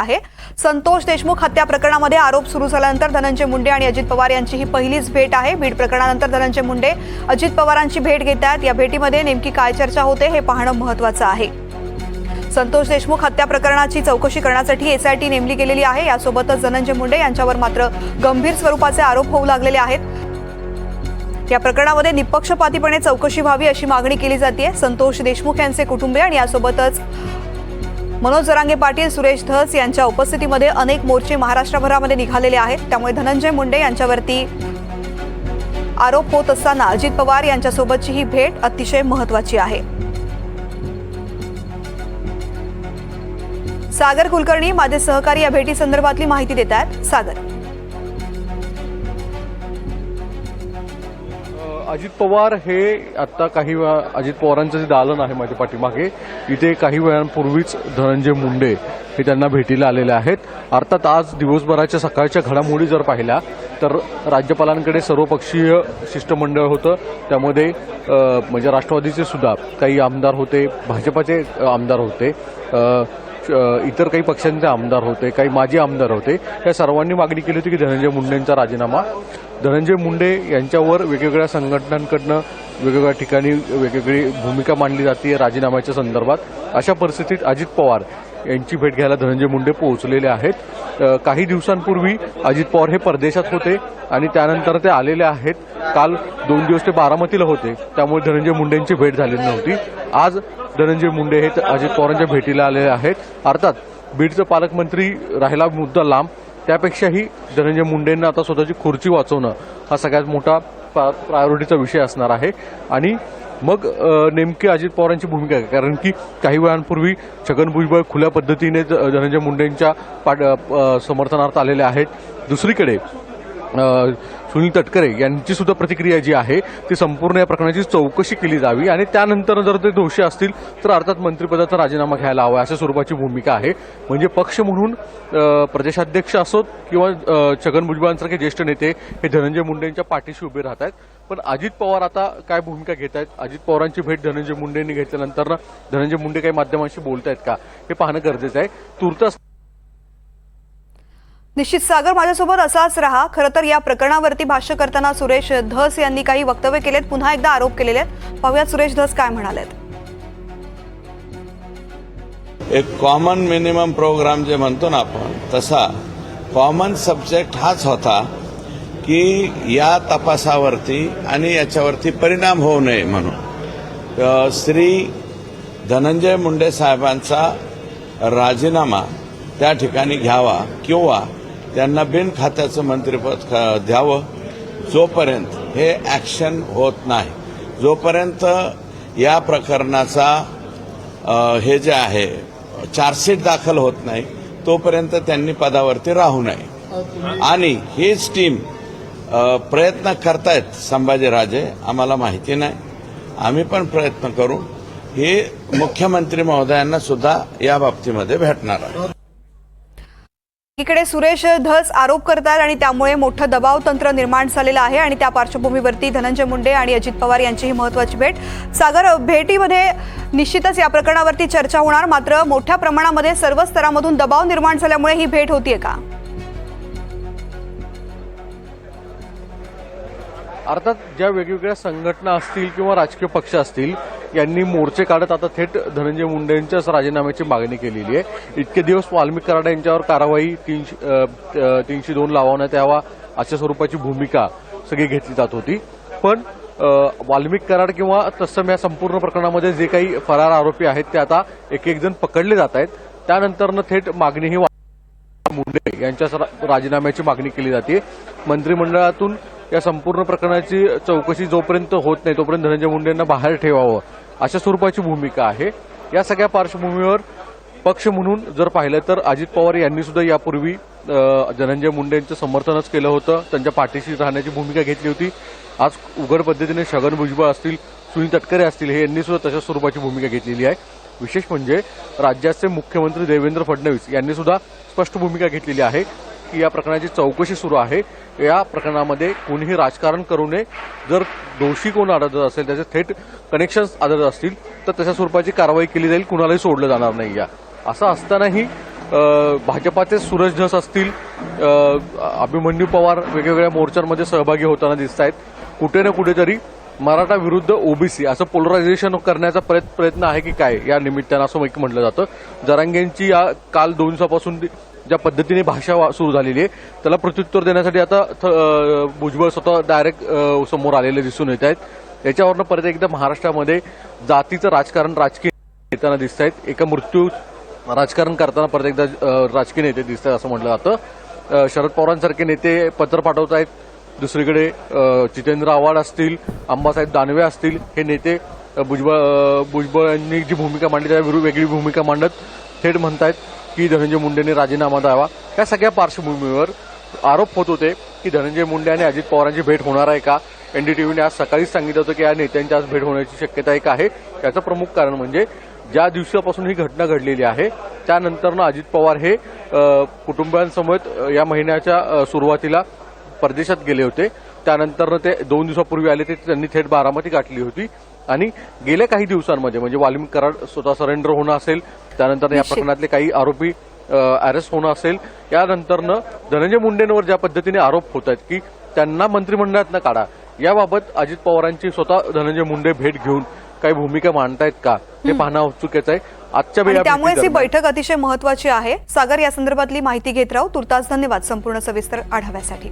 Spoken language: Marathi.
आहे. संतोष देशमुख हत्या प्रकरणामध्ये आरोप सुरू झाल्यानंतर धनंजय मुंडे आणि अजित पवार यांची ही पहिलीच भेट आहे. बीड प्रकरणानंतर धनंजय मुंडे अजित पवारांची भेट घेत आहेत. या भेटीमध्ये नेमकी काय चर्चा होते हे पाहणं महत्वाचं आहे. संतोष देशमुख हत्या प्रकरणाची चौकशी करण्यासाठी एसआयटी नेमली गेलेली आहे. यासोबतच धनंजय मुंडे यांच्यावर मात्र गंभीर स्वरूपाचे आरोप होऊ लागलेले आहेत. या प्रकरणामध्ये निपक्षपातीपणे चौकशी व्हावी अशी मागणी केली जाते संतोष देशमुख यांचे कुटुंबीय आणि यासोबतच मनोज जरांगे पाटील सुरेश धस यांच्या उपस्थितीमध्ये अनेक मोर्चे महाराष्ट्रभरामध्ये निघालेले आहेत. त्यामुळे धनंजय मुंडे यांच्यावरती आरोप होत असताना अजित पवार यांच्यासोबतची ही भेट अतिशय महत्वाची आहे. सागर कुलकर्णी माझे सहकारी या भेटी संदर्भातली माहिती देत आहेत. सागर. अजित पवार हे आता काही वेळा अजित पवारांचं जे दालन आहे माझ्या पाठीमागे इथे काही वेळांपूर्वीच धनंजय मुंडे हे त्यांना भेटीला आलेले आहेत. अर्थात आज दिवसभराच्या सकाळच्या घडामोडी जर पाहिल्या तर राज्यपालांकडे सर्वपक्षीय शिष्टमंडळ होतं. त्यामध्ये म्हणजे राष्ट्रवादीचे सुद्धा काही आमदार होते भाजपाचे आमदार होते इतर काही पक्षांचे आमदार होते काही माजी आमदार होते. या सर्वांनी मागणी केली होती की धनंजय मुंडेंचा राजीनामा. धनंजय मुंडे यांच्यावर वेगवेगळ्या संघटनांकडनं वेगवेगळ्या ठिकाणी वेगवेगळी भूमिका मांडली जाते राजीनाम्याच्या संदर्भात. अशा परिस्थितीत अजित पवार यांची भेट घ्यायला धनंजय मुंडे पोहोचलेले आहेत. काही दिवसांपूर्वी अजित पवार हे परदेशात होते आणि त्यानंतर ते आलेले आहेत. काल दोन दिवस ते बारामतीला होते. त्यामुळे धनंजय मुंडेंची भेट झालेली नव्हती. आज धनंजय मुंडे हे अजित पवारांच्या भेटीला आलेले आहेत. अर्थात बीडचं पालकमंत्री राहिला मुद्दा लांब त्यापेक्षाही धनंजय मुंडेंना आता स्वतःची खुर्ची वाचवणं हा सगळ्यात मोठा प्रायोरिटीचा विषय असणार आहे. आणि मग नेमकी अजित पवारांची भूमिका आहे कारण की काही वेळांपूर्वी छगन भुजबळ खुल्या पद्धतीने धनंजय मुंडेंच्या पाठ समर्थनार्थ आलेले आहेत. दुसरीकडे सुनील तटकरे यांची सुद्धा प्रतिक्रिया जी आहे ती संपूर्ण या प्रकरणाची चौकशी केली जावी आणि त्यानंतर जर ते दोषी असतील तर अर्थात मंत्रिपदाचा राजीनामा घ्यायला हवा अशा स्वरूपाची भूमिका आहे. म्हणजे पक्ष म्हणून प्रदेशाध्यक्ष असोत किंवा छगन भुजबळांसारखे ज्येष्ठ नेते हे धनंजय मुंडेंच्या पाठीशी उभे राहत आहेत. पण अजित पवार आता काय भूमिका घेत आहेत? अजित पवारांची भेट धनंजय मुंडेंनी घेतल्यानंतर धनंजय मुंडे काही माध्यमांशी बोलत आहेत का? हे पाहणं गरजेचं आहे. तुर्तास निश्चित सागर माझ्यासोबत असाच रहा. खरं तर या प्रकरणावरती भाष्य करताना सुरेश धस यांनी काही वक्तव्य केलेत पुन्हा एकदा आरोप केलेले आहेत पाहूयात सुरेश धस काय म्हणालेत. एक कॉमन मिनिमम प्रोग्राम जे म्हणतो ना आपण तसा कॉमन सब्जेक्ट हाच होता की या तपासावरती आणि याच्यावरती परिणाम होऊ नये म्हणून. श्री धनंजय मुंडे साहेबांचा राजीनामा त्या ठिकाणी घ्यावा किंवा त्यांना बिन खात्याचं मंत्रिपद द्यावं. जोपर्यंत हे ॲक्शन होत नाही जोपर्यंत या प्रकरणाचा हे जे आहे चार्जशीट दाखल होत नाही तोपर्यंत त्यांनी पदावरती राहू नये. आणि हीच टीम प्रयत्न करतायत संभाजीराजे आम्हाला माहिती नाही. आम्ही पण प्रयत्न करू. हे मुख्यमंत्री महोदयांना सुद्धा या बाबतीमध्ये भेटणार आहे. एकीकडे सुरेश धस आरोप करतात आणि त्यामुळे मोठं दबाव तंत्र निर्माण झालेलं आहे आणि त्या पार्श्वभूमीवरती धनंजय मुंडे आणि अजित पवार यांचीही महत्त्वाची महत्वाची भेट. सागर भेटीमध्ये निश्चितच या प्रकरणावरती चर्चा होणार मात्र मोठ्या प्रमाणामध्ये सर्व स्तरामधून दबाव निर्माण झाल्यामुळे ही भेट होतीये का? अर्थात ज्या वेगवेगळ्या संघटना असतील किंवा राजकीय पक्ष असतील यांनी मोर्चे काढत आता थेट धनंजय मुंडेंच्याच राजीनाम्याची मागणी केलेली आहे. इतके दिवस वाल्मिक कराड यांच्यावर कारवाई तीनशे तीनशे दोन लावण्यात यावा अशा स्वरूपाची भूमिका सगळी घेतली जात होती. पण वाल्मिक कराड किंवा तत्सम या संपूर्ण प्रकरणामध्ये जे काही फरार आरोपी आहेत ते आता एक एक जण पकडले जात आहेत. त्यानंतरनं थेट मागणी ही मुंडे यांच्या राजीनाम्याची मागणी केली जाते. मंत्रिमंडळातून या संपूर्ण प्रकरणाची चौकशी जोपर्यंत होत नाही तोपर्यंत धनंजय मुंडेंना बाहेर ठेवावं अशा स्वरूपाची भूमिका आहे. या सगळ्या पार्श्वभूमीवर पक्ष म्हणून जर पाहिलं तर अजित पवार यांनी सुद्धा यापूर्वी धनंजय मुंडेंचं समर्थनच केलं होतं. त्यांच्या पाठीशी राहण्याची भूमिका घेतली होती. आज उघड पद्धतीने छगन भुजबळ असतील सुनील तटकरे असतील हे यांनी सुद्धा तशा स्वरूपाची भूमिका घेतलेली आहे. विशेष म्हणजे राज्याचे मुख्यमंत्री देवेंद्र फडणवीस यांनी सुद्धा स्पष्ट भूमिका घेतलेली आहे. की या प्रकरणाची चौकशी सुरू आहे. या प्रकरणामध्ये कोणीही राजकारण करू नये. जर दोषी कोण आढळत असेल त्याचे थेट कनेक्शन्स आढळत असतील तर तशा स्वरूपाची कारवाई केली जाईल. कुणालाही सोडलं जाणार नाही या. असं असतानाही भाजपाचे सूरज धस असतील. अभिमन्यू पवार वेगवेगळ्या मोर्चांमध्ये सहभागी होताना दिसत आहेत कुठे ना कुठेतरी मराठा विरुद्ध ओबीसी असं पोलरायझेशन करण्याचा प्रयत्न प्रयत्न आहे की काय या निमित्तानं असं एक म्हटलं जातं. जरांगेंची या काल दोन दिवसापासून ज्या पद्धतीने भाषा सुरू झालेली आहे त्याला प्रत्युत्तर देण्यासाठी आता थ- भुजबळ स्वतः डायरेक्ट समोर आलेले दिसून येत आहेत. याच्यावरनं परत एकदा महाराष्ट्रामध्ये जातीचं राजकारण राजकीय येताना दिसत आहेत. एका मृत्यू राजकारण करताना परत एकदा राजकीय नेते दिसत आहेत असं म्हटलं जातं. शरद पवारांसारखे नेते पत्र पाठवत आहेत. दुसरीकडे जितेंद्र आव्हाड असतील अंबासाहेब दानवे असतील हे नेते भुजबळ भुजबळ यांनी जी भूमिका मांडली त्या वेगळी भूमिका मांडत थेट म्हणतायत. की धनंजय मुंडेंनी राजीनामा द्यावा. या सगळ्या पार्श्वभूमीवर आरोप होत होते की धनंजय मुंडे आणि अजित पवारांची भेट होणार आहे का? एनडीटीव्हीने आज सकाळीच सांगितलं होतं की या नेत्यांची आज भेट होण्याची शक्यता एक आहे. याचं प्रमुख कारण म्हणजे ज्या दिवसापासून ही घटना घडलेली आहे त्यानंतरनं अजित पवार हे कुटुंबियांसमवेत या महिन्याच्या सुरुवातीला परदेशात गेले होते. त्यानंतरनं ते दोन दिवसापूर्वी आले ते त्यांनी थेट बारामती गाठली होती. आणि गेल्या काही दिवसांमध्ये म्हणजे वाल्मिक कराड स्वतः सरेंडर होणं असेल त्यानंतर या. प्रकरणातले काही आरोपी अरेस्ट होणं असेल यानंतरनं धनंजय मुंडेंवर ज्या पद्धतीने आरोप होत आहेत की त्यांना मंत्रिमंडळातनं काढा याबाबत अजित पवारांची स्वतः धनंजय मुंडे भेट घेऊन काही भूमिका मांडतायत का हे पाहणं औत्सुक्याचं आहे. आजच्या त्यामुळेच ही बैठक अतिशय महत्वाची आहे. सागर या संदर्भातली माहिती घेत राहू. तुर्तास धन्यवाद संपूर्ण सविस्तर आढाव्यासाठी.